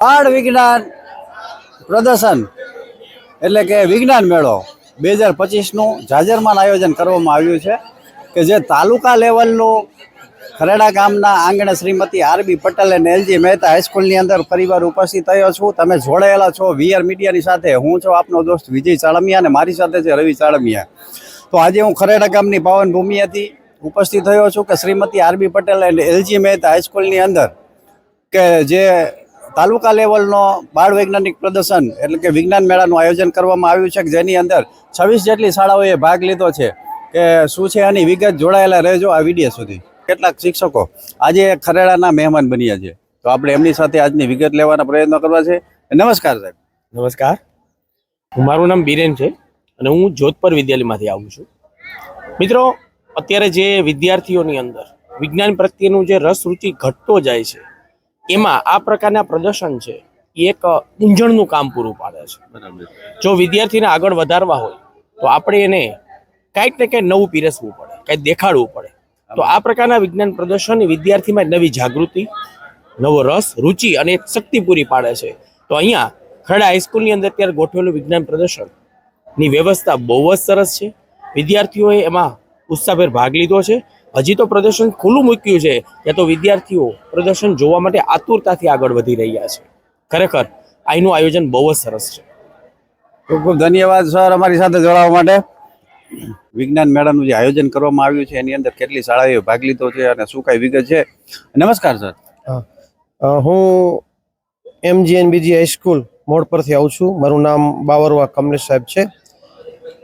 બાળ વિજ્ઞાન પ્રદર્શન, એટલે કે વિજ્ઞાન મેળો બે હજાર પચીસનું જાજરમાન આયોજન કરવામાં આવ્યું છે કે જે તાલુકા લેવલનું ખરેડા ગામના આંગણે શ્રીમતી આરબી પટેલ અને એલજી મહેતા હાઈસ્કૂલની અંદર પરિવાર ઉપસ્થિત થયો છું. તમે જોડાયેલા છો વીઆર મીડિયાની સાથે. હું છું આપનો દોસ્ત વિજય ચાળમિયા અને મારી સાથે છે રવિ ચાળમિયા. તો આજે હું ખરેડા ગામની પાવનભૂમિ હતી. ઉપસ્થિત થયો છું કે શ્રીમતી આરબી પટેલ અને એલજી મહેતા હાઈસ્કૂલની અંદર કે જે તાલુકા લેવલનો બાળ વૈજ્ઞાનિક પ્રદર્શન એટલે કે વિજ્ઞાન મેળાનું આયોજન કરવામાં આવ્યું છે કે જેની અંદર છવ્વીસ જેટલી શાળાઓએ ભાગ લીધો છે કે શું છે આની વિગત જોડાયેલા રહેજો આ વીડિયો સુધી. કેટલાક શિક્ષકો આજે ખરેડાના મહેમાન બન્યા છે. તો આપણે એમની સાથે આજની વિગત લેવાના પ્રયત્નો કરવા છે. નમસ્કાર સાહેબ. નમસ્કાર. મારું નામ બીરેન છે અને હું જોધપર વિદ્યાલયમાંથી આવું છું. મિત્રો, અત્યારે જે વિદ્યાર્થીઓની અંદર વિજ્ઞાન પ્રત્યેનું જે રસ, રુચિ ઘટતો જાય છે એમાં આ પ્રકારના પ્રદર્શન છે એ એક ઊંઝણનું કામ પૂરું પાડે છે. જો વિદ્યાર્થીને આગળ વધારવા હોય તો આપણે એને કાંઈક ને કંઈક નવું પીરસવું પડે કંઈક દેખાડવું પડે. તો આ પ્રકારના વિજ્ઞાન પ્રદર્શન વિદ્યાર્થીમાં નવી જાગૃતિ નવો રસ રુચિ અને શક્તિ પૂરી પાડે છે. તો અહીંયા ખરડા હાઈસ્કૂલની અંદર અત્યારે ગોઠવેલું વિજ્ઞાન પ્રદર્શનની વ્યવસ્થા બહુ જ સરસ છે. વિદ્યાર્થીઓએ એમાં ઉત્સાહભેર ભાગ લીધો છે. હજી તો પ્રદર્શન ખુલ્લું મૂક્યું છે. ત્યાં તો વિદ્યાર્થીઓ પ્રદર્શન જોવા માટે આતુરતાથી આગળ વધી રહ્યા છે. ખરેખર અહીંનું આયોજન બહુ જ સરસ છે. ખૂબ ખૂબ ધન્યવાદ સર અમારી સાથે જોડાવા માટે. વિજ્ઞાન મેળાનું જે આયોજન કરવામાં આવ્યું છે એની અંદર કેટલી શાળાઓએ ભાગ લીધો છે અને શું કાંઈ વિગત છે? નમસ્કાર સર. હું. એમજીએનબીજી હાઈસ્કૂલ મોડ પરથી આવું છું. મારું નામ બાવરવા કમલેશ સાહેબ છે.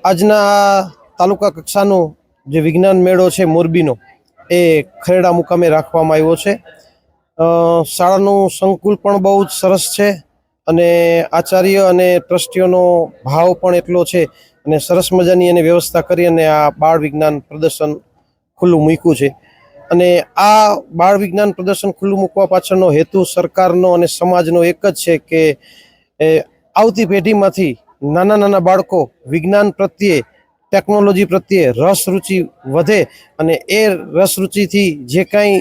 આજના તાલુકા કક્ષાનો જે વિજ્ઞાન મેળો છે મોરબીનો, એ ખરેડા મુકામે રાખવામાં આવ્યો છે. શાળાનું સંકુલ પણ બહુ જ સરસ છે અને આચાર્ય અને ટ્રસ્ટીઓનો ભાવ પણ એટલો છે અને સરસ મજાની એને વ્યવસ્થા કરી અને આ બાળ વિજ્ઞાન પ્રદર્શન ખુલ્લું મૂક્યું છે. અને આ બાળ વિજ્ઞાન પ્રદર્શન ખુલ્લું મૂકવા પાછળનો હેતુ સરકારનો અને સમાજનો એક જ છે કે આવતી પેઢીમાંથી નાના નાના બાળકો વિજ્ઞાન પ્રત્યે ટેકનોલોજી પ્રત્યે રસ, રુચિ વધે અને એ રસ, રુચિથી જે કાંઈ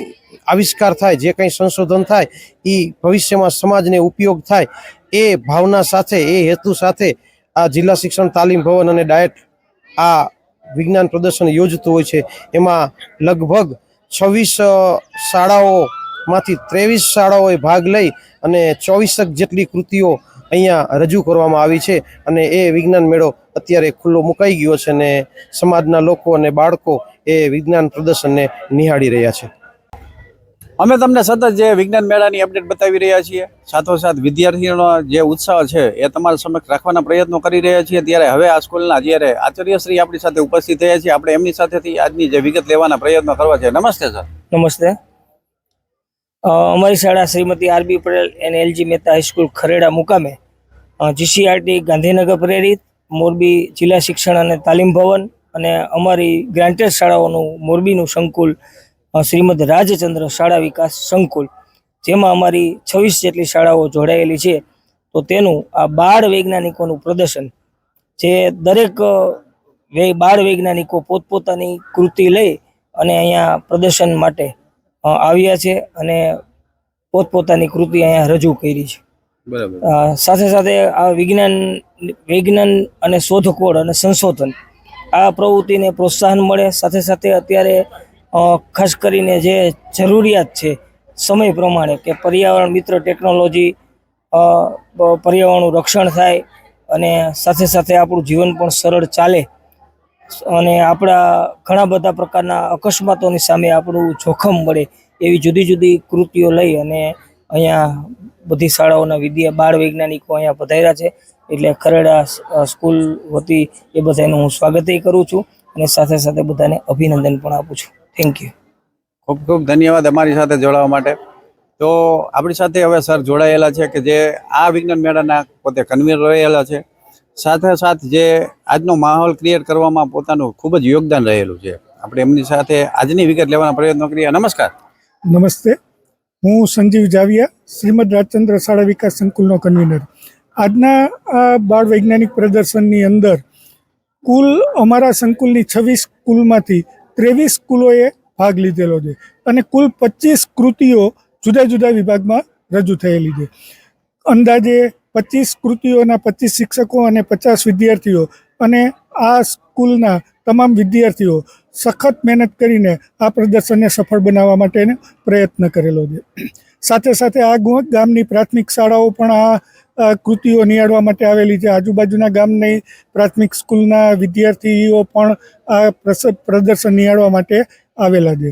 આવિષ્કાર થાય, જે કાંઈ સંશોધન થાય એ ભવિષ્યમાં સમાજને ઉપયોગ થાય, એ ભાવના સાથે, એ હેતુ સાથે આ જિલ્લા શિક્ષણ તાલીમ ભવન અને ડાયટ આ વિજ્ઞાન પ્રદર્શન યોજતું હોય છે. એમાં લગભગ છવ્વીસ શાળાઓમાંથી ત્રેવીસ શાળાઓએ ભાગ લઈ અને ચોવીસક જેટલી કૃતિઓ અહીંયા રજૂ કરવામાં આવી છે અને એ વિજ્ઞાન મેળો અત્યારે ખુલ્લો મુકાઈ ગયો છે અને સમાજના લોકો અને બાળકો એ વિજ્ઞાન પ્રદર્શનને નિહાળી રહ્યા છે. અમે તમને સતત જે વિજ્ઞાન મેળાની અપડેટ બતાવી રહ્યા છીએ સાથોસાથ વિદ્યાર્થીઓનો જે ઉત્સાહ છે એ તમારા સમક્ષ રાખવાના પ્રયત્નો કરી રહ્યા છીએ. ત્યારે હવે આ સ્કૂલના જ્યારે આચાર્યશ્રી આપણી સાથે ઉપસ્થિત થયા છે આપણે એમની સાથેથી આજની જે વિગત લેવાના પ્રયત્નો કરવા છે. નમસ્તે સર. નમસ્તે. અમારી શાળા Shrimati R B Patel N L G Mehta high school Khareda મુકામે. જીસીઆરટી ગાંધીનગર પ્રેરિત, મોરબી જિલ્લા શિક્ષણ અને તાલીમ ભવન અને અમારી ગ્રાન્ટેડ શાળાઓનું મોરબીનું સંકુલ શ્રીમદ રાજચંદ્ર શાળા વિકાસ સંકુલ, જેમાં અમારી છવ્વીસ જેટલી શાળાઓ જોડાયેલી છે. તો તેનું આ બાળ વૈજ્ઞાનિકોનું પ્રદર્શન, જે દરેક બાળ વૈજ્ઞાનિકો પોતપોતાની કૃતિ લઈ અને અહીંયા પ્રદર્શન માટે આવ્યા છે અને પોતપોતાની કૃતિ અહીંયા રજૂ કરી છે. બરાબર. સાથે સાથે આ વિજ્ઞાન વિજ્ઞાન અને શોધખોળ અને સંશોધન આ પ્રવૃત્તિને પ્રોત્સાહન મળે. સાથે સાથે અત્યારે ખાસ કરીને જે જરૂરિયાત છે સમય પ્રમાણે કે પર્યાવરણ મિત્ર ટેકનોલોજી પર્યાવરણનું રક્ષણ થાય અને સાથે સાથે આપણું જીવન પણ સરળ ચાલે અને આપણા ઘણા બધા પ્રકારના અકસ્માતોની સામે આપણું જોખમ મળે એવી જુદી જુદી કૃતિઓ લઈ અને અહીંયા બધી શાળાઓના વિદ્યા બાળ વૈજ્ઞાનિકો અહીંયા પધાર્યા છે. એટલે ખરેડા સ્કૂલ વતી એ બધાનું હું સ્વાગત કરું છું અને સાથે સાથે બધાને અભિનંદન પણ આપું છું. થેન્ક યુ ખૂબ ખૂબ ધન્યવાદ અમારી સાથે જોડાવા માટે. તો આપણી સાથે હવે સર જોડાયેલા છે કે જે આ વિજ્ઞાન મેળાના પોતે કન્વીનર રહેલા છે. સાથે સાથ જે આજનો માહોલ ક્રિએટ કરવામાં પોતાનું ખૂબ જ યોગદાન રહેલું છે. આપણે એમની સાથે આજની વિગત લેવાના પ્રયત્નો કરીએ. નમસ્કાર. નમસ્તે. હું સંજીવ જાવિયા, શ્રીમદ રાજચંદ્ર શાળા વિકાસ સંકુલનો કન્વીનર આજના આ બાળ વૈજ્ઞાનિક પ્રદર્શનની અંદર કુલ અમારા સંકુલની છવ્વીસ સ્કૂલમાંથી ત્રેવીસ સ્કૂલોએ ભાગ લીધેલો છે અને કુલ પચીસ કૃતિઓ જુદા જુદા વિભાગમાં રજૂ થયેલી છે. અંદાજે પચીસ કૃતિઓના પચીસ શિક્ષકો અને પચાસ વિદ્યાર્થીઓ અને આ સ્કૂલના તમામ વિદ્યાર્થીઓ સખત મહેનત કરીને આ પ્રદર્શનને સફળ બનાવવા માટેનો પ્રયત્ન કરેલો છે. સાથે સાથે આ ગામની પ્રાથમિક શાળાઓ પણ આ કૃતિઓ નિહાળવા માટે આવેલી છે. આજુબાજુના ગામની પ્રાથમિક સ્કૂલના વિદ્યાર્થીઓ પણ આ પ્રદર્શન નિહાળવા માટે આવેલા છે.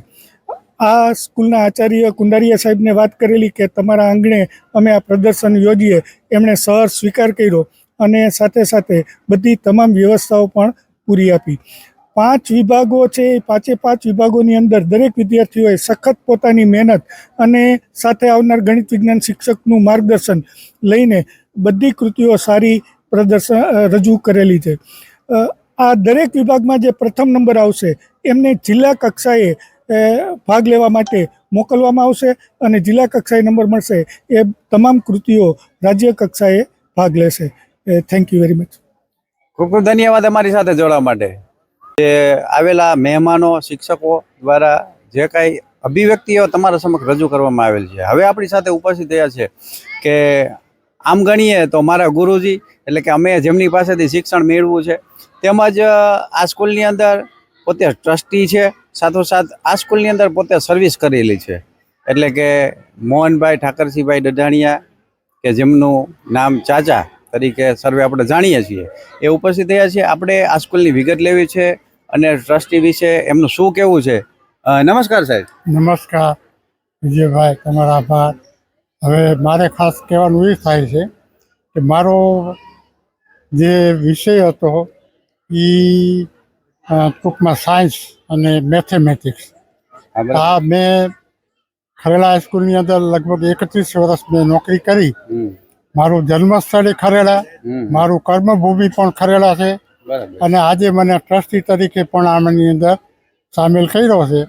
આ સ્કૂલના આચાર્ય કુંડારિયા સાહેબને વાત કરેલી કે તમારા આંગણે અમે આ પ્રદર્શન યોજીએ, એમણે સહર સ્વીકાર કર્યો અને સાથે સાથે બધી તમામ વ્યવસ્થાઓ પણ પૂરી આપી. પાંચ વિભાગો છે, એ પાંચે પાંચ વિભાગોની અંદર દરેક વિદ્યાર્થીઓએ સખત પોતાની મહેનત અને સાથે આવનાર ગણિત વિજ્ઞાન શિક્ષકનું માર્ગદર્શન લઈને બધી કૃતિઓ સારી પ્રદર્શન રજૂ કરેલી છે. આ દરેક વિભાગમાં જે પ્રથમ નંબર આવશે, એમને જિલ્લા કક્ષાએ ભાગ લેવા માટે મોકલવામાં આવશે અને જિલ્લા કક્ષાએ નંબર મળશે એ તમામ કૃતિઓ રાજ્ય કક્ષાએ ભાગ લેશે. થેન્ક યુ વેરી મચ ખૂબ ખૂબ ધન્યવાદ અમારી સાથે જોડવા માટે. જે આવેલા મહેમાનો, શિક્ષકો દ્વારા જે કાંઈ અભિવ્યક્તિઓ તમારા સમક્ષ રજૂ કરવામાં આવેલ છે. હવે આપણી સાથે ઉપસ્થિત થયા છે કે આમ ગણીએ તો મારા ગુરુજી, એટલે કે અમે જેમની પાસેથી શિક્ષણ મેળવું છે, તેમજ આ સ્કૂલની અંદર પોતે ટ્રસ્ટી છે. સાથોસાથ આ સ્કૂલની અંદર પોતે સર્વિસ કરેલી છે. એટલે કે મોહનભાઈ ઠાકરસિંહભાઈ ડઢાણિયા કે જેમનું નામ ચાચા તરીકે સર્વે આપણે જાણીએ છીએ, એ ઉપસ્થિત થયા છે. આપણે આ સ્કૂલની વિગત લેવી છે અને ટ્રસ્ટી વિશે એમનું શું કહેવું છે? નમસ્કાર સાહેબ. નમસ્કાર, વિજયભાઈ, તમારા આભાર. હવે મારે ખાસ કહેવાનું એ થાય છે કે મારો જે વિષય હતો એ ટૂંકમાં સાયન્સ અને મેથેમેટિક્સ. આ મેં ખરેલા હાઈસ્કૂલની અંદર લગભગ એકત્રીસ વર્ષ મેં નોકરી કરી. મારું જન્મસ્થળે ખરેલા મારું કર્મભૂમિ પણ ખરેલા છે. અને આજે મને ટ્રસ્ટી તરીકે પણ આની અંદર સામેલ કર્યો છે.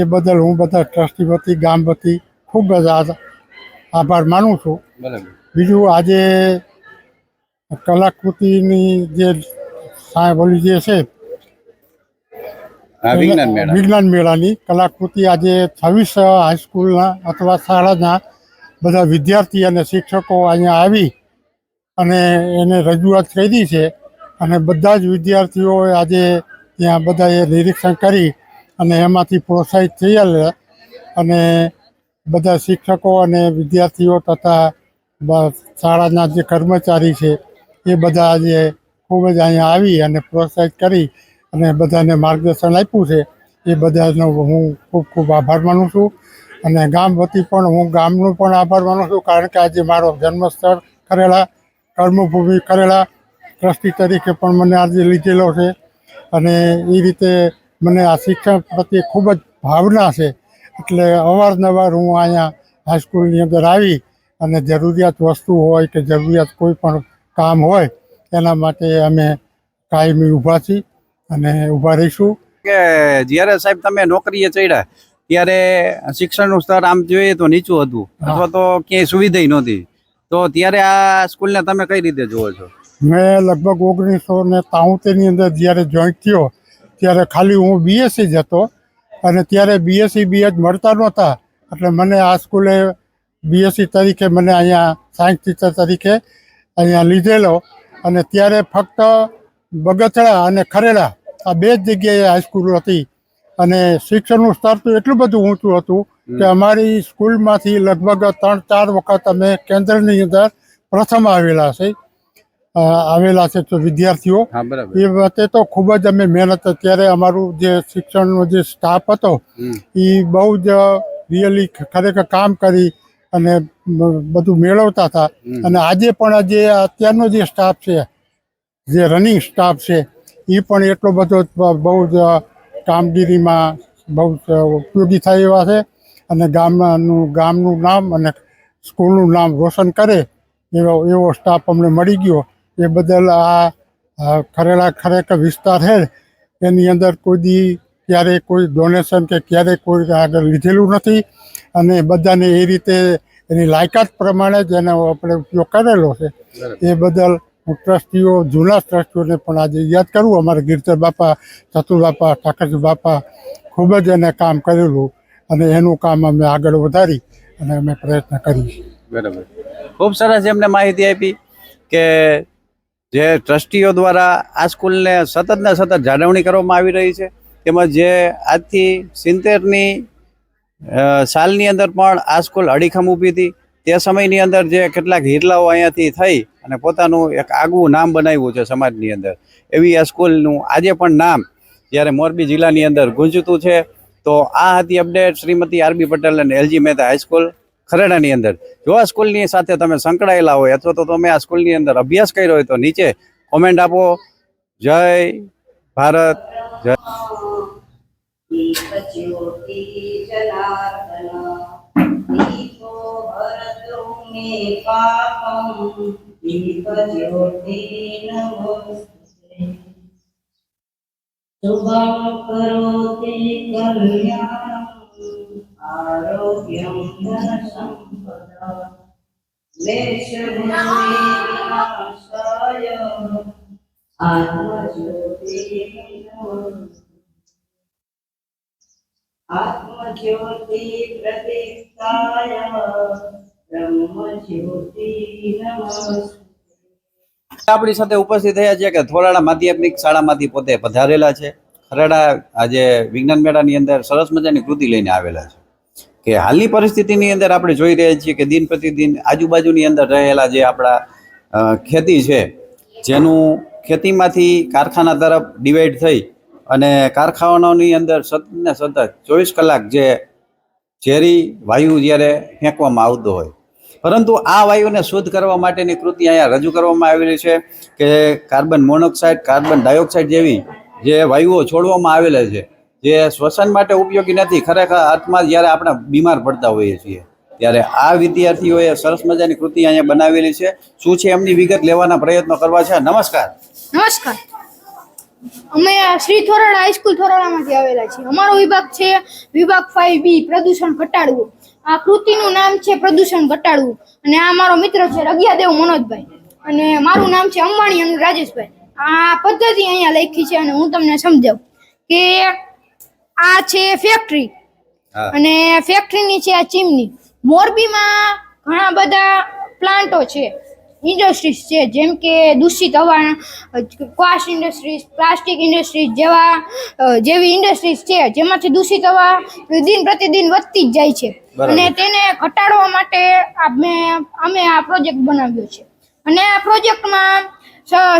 એ બદલ હું બધા ટ્રસ્ટી વતી ગામ વતી ખૂબ જ આભાર માનું છું. બીજું આજે કલાકૃતિની જે ઓલી જે છે વિજ્ઞાન મેળા. વિજ્ઞાન મેળાની કલાકૃતિ આજે છવ્વીસ હાઈસ્કૂલના અથવા શાળાના બધા વિદ્યાર્થી અને શિક્ષકો અહીંયા આવી અને એને રજૂઆત કરી છે અને બધા જ વિદ્યાર્થીઓએ આજે ત્યાં બધાએ નિરીક્ષણ કરી અને એમાંથી પ્રોત્સાહિત થયેલ અને બધા શિક્ષકો અને વિદ્યાર્થીઓ તથા શાળાના જે કર્મચારી છે એ બધા આજે ખૂબ જ અહીંયા આવી અને પ્રોત્સાહિત કરી અને બધાને માર્ગદર્શન આપ્યું છે. એ બધાનો હું ખૂબ ખૂબ આભાર માનું છું. અને ગામ વતી પણ હું ગામનો પણ આભાર માનું છું, કારણ કે આજે મારો જન્મસ્થળ કરેલા, કર્મભૂમિ કરેલા ટ્રસ્ટી તરીકે પણ મને આજે લીધેલો છે. અને એ રીતે મને આ શિક્ષણ પ્રત્યે ખૂબ જ ભાવના છે. એટલે અવારનવાર હું અહીંયા હાઈસ્કૂલની અંદર આવી અને જરૂરિયાત વસ્તુ હોય કે જરૂરિયાત કોઈ પણ કામ હોય, એના માટે અમે કાયમી ઊભા છીએ. અને ઊભા રહીશું. કે જ્યારે સાહેબ તમે નોકરીએ ચડ્યા ત્યારે શિક્ષણનું સ્તર આમ જોઈએ તો નીચું હતું. અથવા તો ક્યાંય સુવિધા નહોતી. તો ત્યારે આ સ્કૂલને તમે કઈ રીતે જુઓ છો? મેં લગભગ ઓગણીસો ને તાઉતેરની અંદર જ્યારે જોઈન્ટ થયો ત્યારે ખાલી હું બીએસસી જ હતો અને ત્યારે બીએસસી બી જ મળતા નહોતા. એટલે મને આ સ્કૂલે બીએસસી તરીકે મને અહીંયા સાયન્સ ટીચર તરીકે અહીંયા લીધેલો. અને ત્યારે ફક્ત બગથડા અને ખરેડા આ બે જ જગ્યાએ હાઈસ્કૂલ હતી. અને શિક્ષણનું સ્તર તો એટલું બધું ઊંચું હતું કે અમારી સ્કૂલમાંથી લગભગ ત્રણ ચાર વખત અમે કેન્દ્રની અંદર પ્રથમ આવેલા છે. આવેલા છે તો વિદ્યાર્થીઓ. એ વખતે તો ખૂબ જ અમે મહેનત અત્યારે અમારું જે શિક્ષણનો જે સ્ટાફ હતો એ બહુ જ રિયલી ખરેખર કામ કરી અને બધું મેળવતા હતા. અને આજે પણ જે અત્યારનો જે સ્ટાફ છે જે રનિંગ સ્ટાફ છે એ પણ એટલો બધો જ બહુ જ કામગીરીમાં બહુ જ ઉપયોગી થાય એવા છે. અને ગામનું ગામનું નામ અને સ્કૂલનું નામ રોશન કરે એવો એવો સ્ટાફ અમને મળી ગયો. એ બદલ આ ખરેલા ખરેખર વિસ્તાર છે. એની અંદર કોઈ દી ક્યારે કોઈ ડોનેશન કે ક્યારે કોઈ આગળ લીધેલું નથી. અને બધાને એ રીતે એની લાયકાત પ્રમાણે જ એનો આપણે ઉપયોગ કરેલો છે. એ બદલ ટ્રસ્ટીઓ, જૂના ટ્રસ્ટીઓને પણ આજે યાદ કરું. અમારા ગીરધર બાપા, ચતુર બાપા, ઠાકરજી બાપા ખૂબ જ એને કામ કરેલું અને એનું કામ અમે આગળ વધારી અને અમે પ્રયત્ન કરીએ બરાબર. ખૂબ સરસ એમને માહિતી આપી કે જે ટ્રસ્ટીઓ દ્વારા આ સ્કૂલને સતત ને સતત જાળવણી કરવામાં આવી રહી છે. તેમજ જે આજથી સિત્તેરની સાલની અંદર પણ આ સ્કૂલ અડીખમ ઊભી હતી. તે સમયની અંદર જે કેટલાક હિરલાઓ અહીંયાથી થઈ અને પોતાનું એક આગવું નામ બનાવ્યું છે સમાજની અંદર. એવી આ સ્કૂલનું આજે પણ નામ જ્યારે મોરબી જિલ્લાની અંદર ગુંજતું છે, તો આ હતી અપડેટ શ્રીમતી આરબી પટેલ અને એલજી મહેતા હાઈસ્કૂલ ખરેડાની અંદર. જો આ સ્કૂલની સાથે તમે સંકળાયેલા હોય અથવા તો તમે આ સ્કૂલની અંદર અભ્યાસ કર્યો હોય તો નીચે કોમેન્ટ આપો. જય ભારત, જય દીપો દીપજ્યોતિ નમોસ્તુતે શુભમ કરોતિ કલ્યાણમ આરોગ્યમ ધન સંપદા વેશભૂમિ વિનાશાય આત્મજ્યોતિ આત્મજ્યોતિ પ્રતિષ્ઠાય આપણી સાથે ઉપસ્થિત થયા છે કે થોરાડા માધ્યમિક શાળામાંથી પોતે પધારેલા છે. ખરડા આજે વિજ્ઞાન મેળાની અંદર સરસ મજાની કૃતિ લઈને આવેલા છે. કે હાલની પરિસ્થિતિની અંદર આપણે જોઈ રહ્યા છીએ કે દિન પ્રતિદિન આજુબાજુની અંદર રહેલા જે આપણા ખેતી છે, જેનું ખેતીમાંથી કારખાના તરફ ડિવાઈડ થઈ અને કારખાનાઓની અંદર સતત ને સતત ચોવીસ કલાક જે ઝેરી વાયુ જ્યારે ફેંકવામાં આવતો હોય પરંતુ આ વાયુને શુદ્ધ કરવા માટેની કૃતિ અહીંયા રજૂ કરવામાં આવેલી છે કે કાર્બન મોનોક્સાઇડ, કાર્બન ડાયોક્સાઇડ જેવી જે વાયુઓ છોડવામાં આવેલા છે, જે શ્વસન માટે ઉપયોગી નથી, ખરેખર હાથમાં જ્યારે આપણે બીમાર પડતા હોઈએ છીએ, ત્યારે આ વિદ્યાર્થીઓએ સરસ મજાની કૃતિ અહીંયા બનાવેલી છે. શું છે એમની વિગત લેવાના પ્રયત્નો કરવા છે? નમસ્કાર. નમસ્કાર. અમે શ્રી થોરાડા હાઈસ્કૂલ થોરાડામાંથી આવેલા છીએ. અમારો વિભાગ છે વિભાગ ફાઈવ બી પ્રદૂષણ ઘટાડવું. આ કૃતિનું નામ છે પ્રદૂષણ ઘટાડવું. અને આ મારો મિત્ર છે રગિયાદેવ મનોજભાઈ. અને મારું નામ છે અંબાણી અને રાજેશભાઈ. આ પદ્ધતિ અહીંયા લખી છે અને હું તમને સમજાવું કે આ છે ફેક્ટરી અને ફેક્ટરીની છે આ ચીમની. મોરબીમાં ઘણા બધા પ્લાન્ટો છે. ઇન્ડસ્ટ્રીઝ છે જેમ કે દૂષિત હવા ક્વાશ ઇન્ડસ્ટ્રીઝ પ્લાસ્ટિક ઇન્ડસ્ટ્રીઝ જેવા જેવી ઇન્ડસ્ટ્રીઝ છે જેમાંથી દૂષિત હવા દિન પ્રતિદિન વધતી જ જાય છે. અને તેને ઘટાડવા માટે અમે અમે આ પ્રોજેક્ટ બનાવ્યો છે. અને આ પ્રોજેક્ટમાં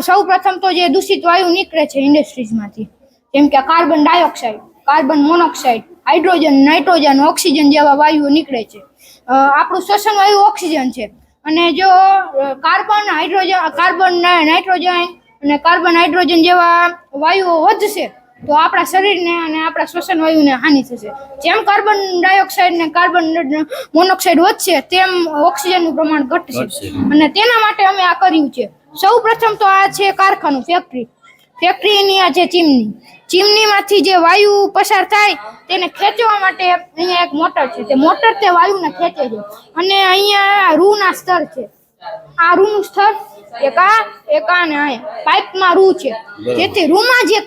સૌ પ્રથમ તો જે દૂષિત વાયુ નીકળે છે ઇન્ડસ્ટ્રીઝમાંથી જેમ કે carbon dioxide carbon monoxide hydrogen nitrogen oxygen જેવા વાયુઓ નીકળે છે. આપણું શ્વસન વાયુ ઓક્સિજન છે. અને જો કાર્બન હાઇડ્રોજન કાર્બન નાઇટ્રોજન અને કાર્બન હાઇડ્રોજન જેવા વાયુઓ વધશે તો આપણા શરીરને અને આપણા શ્વસન વાયુને હાનિ થશે. જેમ કાર્બન ડાયોક્સાઇડ ને કાર્બન મોનોક્સાઇડ વધશે તેમ ઓક્સિજનનું પ્રમાણ ઘટશે. અને તેના માટે અમે આ કર્યું છે. સૌ પ્રથમ તો આ છે કારખાનું ફેક્ટરી. ફેક્ટરીની આ જે ચીમની ચીમનીમાંથી જે વાયુ પસાર થાય તેને ખેંચવા માટે અહીંયા એક મોટર છે. તે મોટર તે વાયુને ખેંચે છે. અને અહીંયા રૂના સ્તર છે. આ રૂનું સ્તર એક આ એક આ ને આ પાઇપમાં રૂ છે. જેથી રૂમાં જે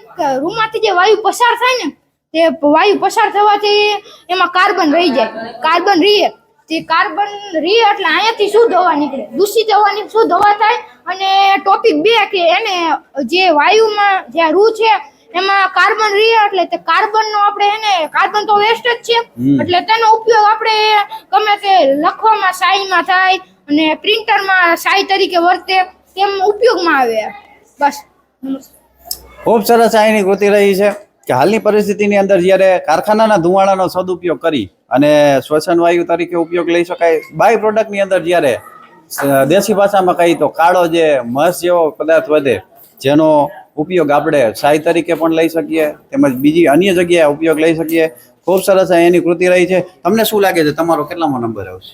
રૂમાંથી જે વાયુ પસાર થાય ને તે વાયુ પસાર થવાથી એમાં કાર્બન રહી જાય. કાર્બન રીએ. તે કાર્બન રી એટલે અહીંયાથી શુદ્ધ હવા નીકળે. દૂષિત હવાની શુદ્ધ હવા થાય અને ટોપિક બે કે એને જે વાયુમાં જે રૂ છે એમાં કાર્બન રહે એટલે તે કાર્બનનો આપણે એને કાર્બન તો વેસ્ટ જ છે. એટલે તેનો ઉપયોગ આપણે ગમે તે લખવામાં સાઈમાં થાય અને પ્રિન્ટરમાં સાઈ તરીકે વર્તે તેમ ઉપયોગમાં આવે. બસ ખૂબ સરસ અહીંની કૃતિ રહી છે કે હાલની પરિસ્થિતિની અંદર જ્યારે કારખાનાના ધુમાડાનો સદુપયોગ કરી અને શ્વસન વાયુ તરીકે ઉપયોગ લઈ શકાય બાય પ્રોડક્ટની અંદર જ્યારે દેશી ભાષામાં કહીએ તો કાળો જે મસ જેવો પદાર્થ વધે જેનો ઉપયોગ આપણે સાય તરીકે પણ લઈ શકીએ તેમજ બીજી અન્ય જગ્યાએ ઉપયોગ લઈ શકીએ. ખૂબ સરસ એની કૃતિ રહી છે. તમને શું લાગે છે? તમારો કેટલામો નંબર આવશે?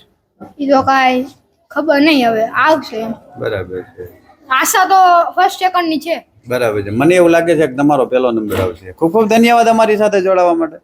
એ તો કાંઈ ખબર નહીં હવે આવશે બરાબર છે. આશા તો ફર્સ્ટ સેકન્ડની છે. બરાબર છે. મને એવું લાગે છે કે તમારો પહેલો નંબર આવશે. ખૂબ ખૂબ ધન્યવાદ અમારી સાથે જોડાવા માટે.